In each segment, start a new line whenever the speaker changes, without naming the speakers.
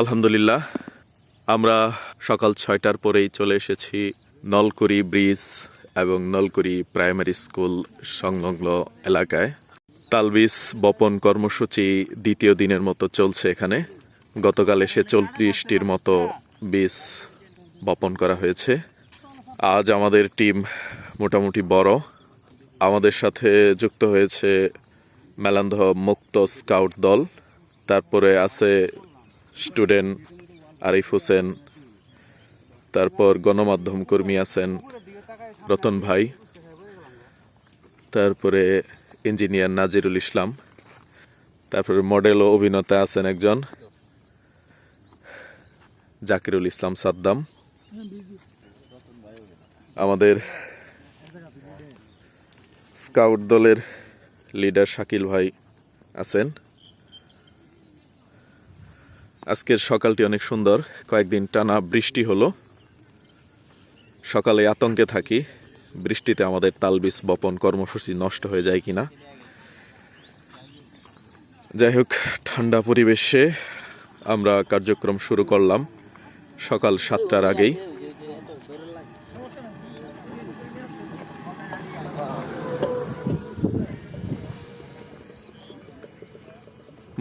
আলহামদুলিল্লাহ। আমরা সকাল ছয়টার পরেই চলে এসেছি নলকুড়ি ব্রিজ এবং নলকুড়ি প্রাইমারি স্কুল সংলগ্ন এলাকায়। তালবিস বপন কর্মসূচি দ্বিতীয় দিনের মতো চলছে এখানে। গতকাল এসে চল্লিশটির মতো বীজ বপন করা হয়েছে। আজ আমাদের টিম মোটামুটি বড়। আমাদের সাথে যুক্ত হয়েছে মেলান্ধ মুক্ত স্কাউট দল। তারপরে আছে স্টুডেন্ট আরিফ হোসেন, তারপর গণমাধ্যম কর্মী আছেন রতন ভাই, তারপরে ইঞ্জিনিয়ার নাজিরুল ইসলাম, তারপরে মডেল ও অভিনেতা আছেন একজন জাকিরুল ইসলাম সাদ্দাম। আমাদের স্কাউট দলের লিডার শাকিল ভাই আছেন। আজকের সকালটি অনেক সুন্দর। কয়েকদিন টানা বৃষ্টি হলো। সকালে আতঙ্কে থাকি, বৃষ্টিতে আমাদের তালবিস বপন কর্মসূচি নষ্ট হয়ে যায় কিনা। যাই হোক, ঠান্ডা পরিবেশে আমরা কার্যক্রম শুরু করলাম সকাল সাতটার আগেই।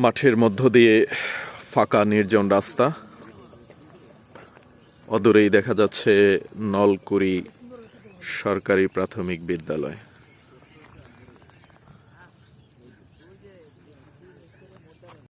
মাঠের মধ্য দিয়ে ফাঁকা নির্জন রাস্তা। অদূরেই দেখা যাচ্ছে নলকুড়ি সরকারি প্রাথমিক বিদ্যালয়।